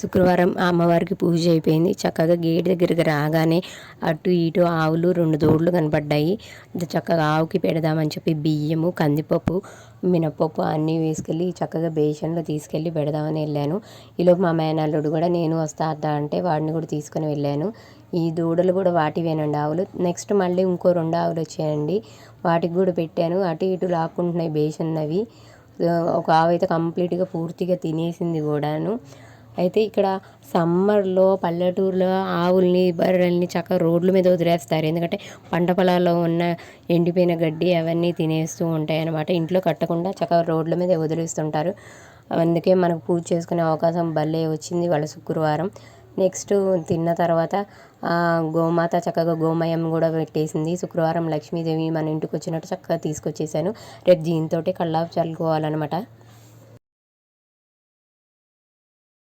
శుక్రవారం అమ్మవారికి పూజ అయిపోయింది. చక్కగా గేట్ దగ్గరికి రాగానే అటు ఇటు ఆవులు రెండు దూడలు కనపడ్డాయి. చక్కగా ఆవుకి పెడదామని చెప్పి బియ్యము కందిపప్పు మినపప్పు అన్నీ వేసుకెళ్ళి చక్కగా బేషన్లో తీసుకెళ్ళి పెడదామని వెళ్ళాను. ఈలోపు మా మేనల్లుడు కూడా నేను వస్తా అంటే వాడిని కూడా తీసుకొని వెళ్ళాను. ఈ దూడలు కూడా వాటివేనండి ఆవులు. నెక్స్ట్ మళ్ళీ ఇంకో రెండు ఆవులు వచ్చాయండి. వాటికి కూడా పెట్టాను. అటు ఇటు లాక్కుంటున్నాయి బేషన్ అవి ఒక ఆవు అయితే కంప్లీట్గా పూర్తిగా తినేసింది కూడాను. అయితే ఇక్కడ సమ్మర్లో పల్లెటూరులో ఆవుల్ని బర్రెల్ని చక్కగా రోడ్ల మీద వదిలేస్తారు. ఎందుకంటే పంట పొలాల్లో ఉన్న ఎండిపోయిన గడ్డి అవన్నీ తినేస్తూ ఉంటాయి అన్నమాట ఇంట్లో కట్టకుండా చక్కగా రోడ్ల మీద వదిలేస్తుంటారు. అందుకే మనకు పూజ చేసుకునే అవకాశం భలే వచ్చింది వాళ్ళ శుక్రవారం. నెక్స్ట్ తిన్న తర్వాత గోమాత చక్కగా గోమయం కూడా పెట్టేసింది. శుక్రవారం లక్ష్మీదేవి మన ఇంటికి వచ్చినట్టు చక్కగా తీసుకొచ్చేసాను రేపు దీంతో కళ్ళాపు చల్లుకోవాలన్నమాట.